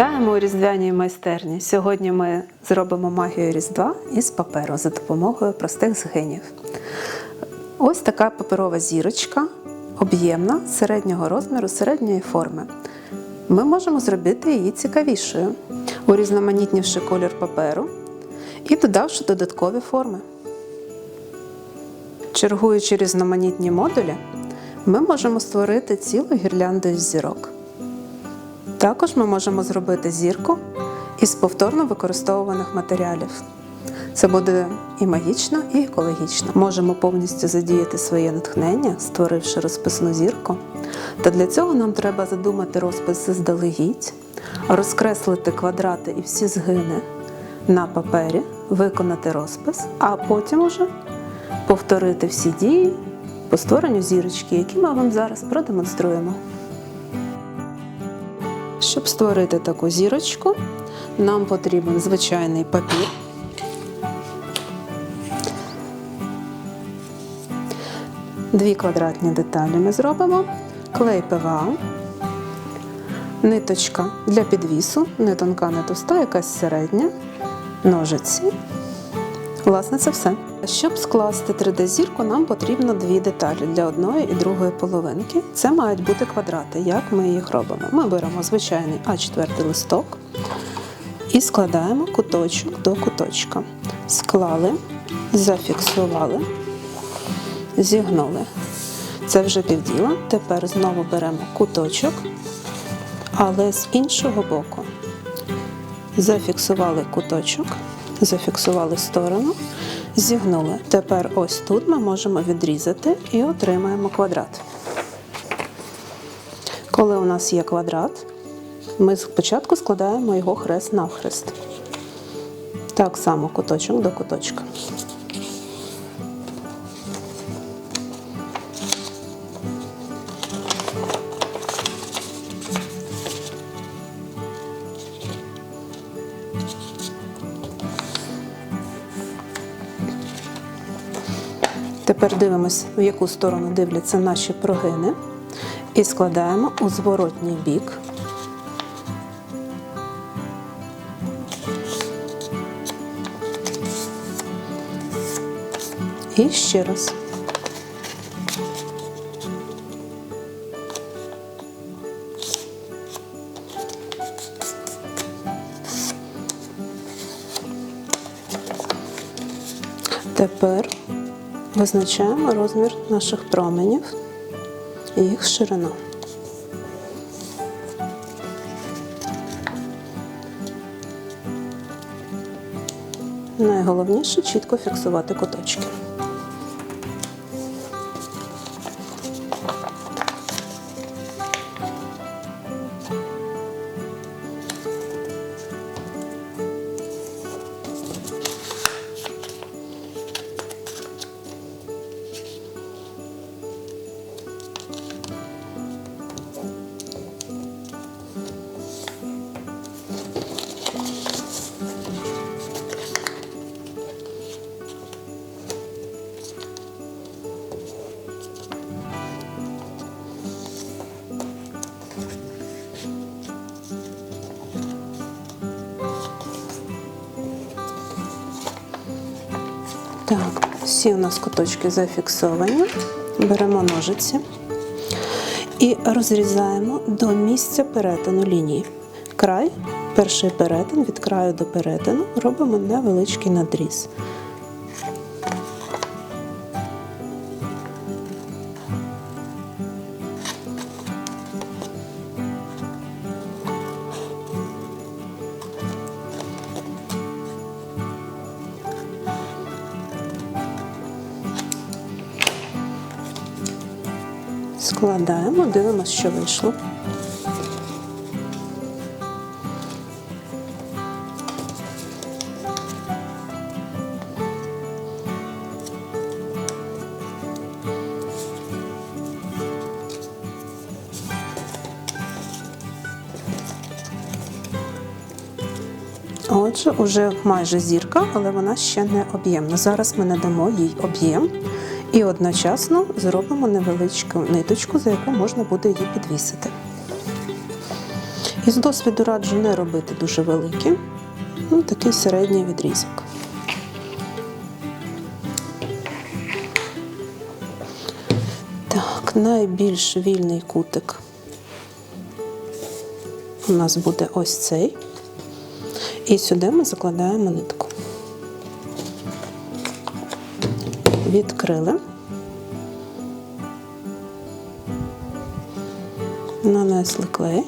Вітаємо у різдвяній майстерні. Сьогодні ми зробимо магію Різдва із паперу за допомогою простих згинів. Ось така паперова зірочка, об'ємна, середнього розміру, середньої форми. Ми можемо зробити її цікавішою, урізноманітнивши колір паперу і додавши додаткові форми. Чергуючи різноманітні модулі, ми можемо створити цілу гірлянду із зірок. Також ми можемо зробити зірку із повторно використовуваних матеріалів. Це буде і магічно, і екологічно. Можемо повністю задіяти своє натхнення, створивши розписну зірку. Та для цього нам треба задумати розпис заздалегідь, розкреслити квадрати і всі згини на папері, виконати розпис, а потім уже повторити всі дії по створенню зірочки, які ми вам зараз продемонструємо. Щоб створити таку зірочку, нам потрібен звичайний папір. Дві квадратні деталі ми зробимо, клей ПВА, ниточка для підвісу, не тонка, не товста, якась середня, ножиці. Власне, це все. Щоб скласти 3D-зірку, нам потрібно дві деталі для одної і другої половинки. Це мають бути квадрати. Як ми їх робимо? Ми беремо звичайний А4 листок і складаємо куточок до куточка. Склали, зафіксували, зігнули. Це вже півділа. Тепер знову беремо куточок, але з іншого боку. Зафіксували куточок, зафіксували сторону, зігнули. Тепер ось тут ми можемо відрізати і отримаємо квадрат. Коли у нас є квадрат, ми спочатку складаємо його хрест навхрест. Так само куточок до куточка. Тепер дивимось, в яку сторону дивляться наші прогини, і складаємо у зворотній бік. І ще раз. Тепер визначаємо розмір наших променів і їх ширину. Найголовніше чітко фіксувати куточки. Так, всі у нас куточки зафіксовані. Беремо ножиці і розрізаємо до місця перетину лінії. Край, перший перетин, від краю до перетину робимо невеличкий надріз. Складаємо, дивимося, що вийшло. Отже, уже майже зірка, але вона ще не об'ємна. Зараз ми надамо їй об'єм і одночасно зробимо невеличку ниточку, за яку можна буде її підвісити. Із досвіду раджу не робити дуже великі, ну, такий середній відрізок. Так, найбільш вільний кутик у нас буде ось цей. І сюди ми закладаємо нитку. Відкрили. Нанесли клей.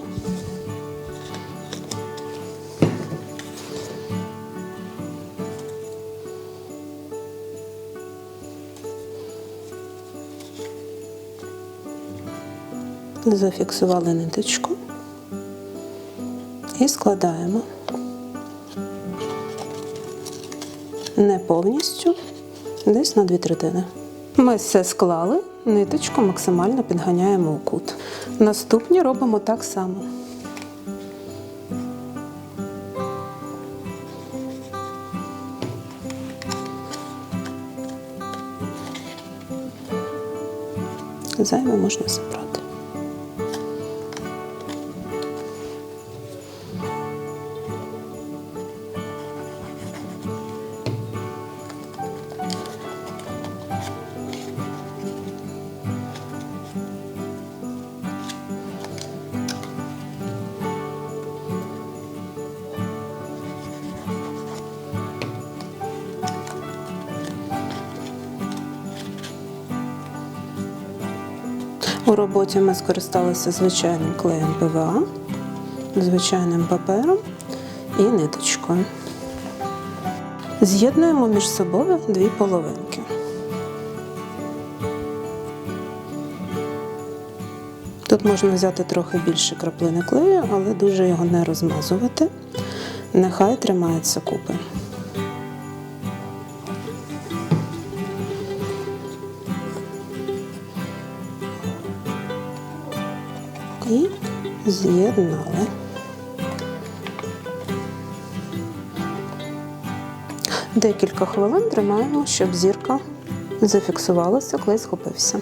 Зафіксували ниточку і складаємо не повністю, десь на дві третини. Ми все склали, ниточку максимально підганяємо у кут. Наступні робимо так само. Зайве можна забрати. У роботі ми скористалися звичайним клеєм ПВА, звичайним папером і ниточкою. З'єднуємо між собою дві половинки. Тут можна взяти трохи більше краплини клею, але дуже його не розмазувати. Нехай тримається купи. І з'єднали. Декілька хвилин тримаємо, щоб зірка зафіксувалася, клей схопився.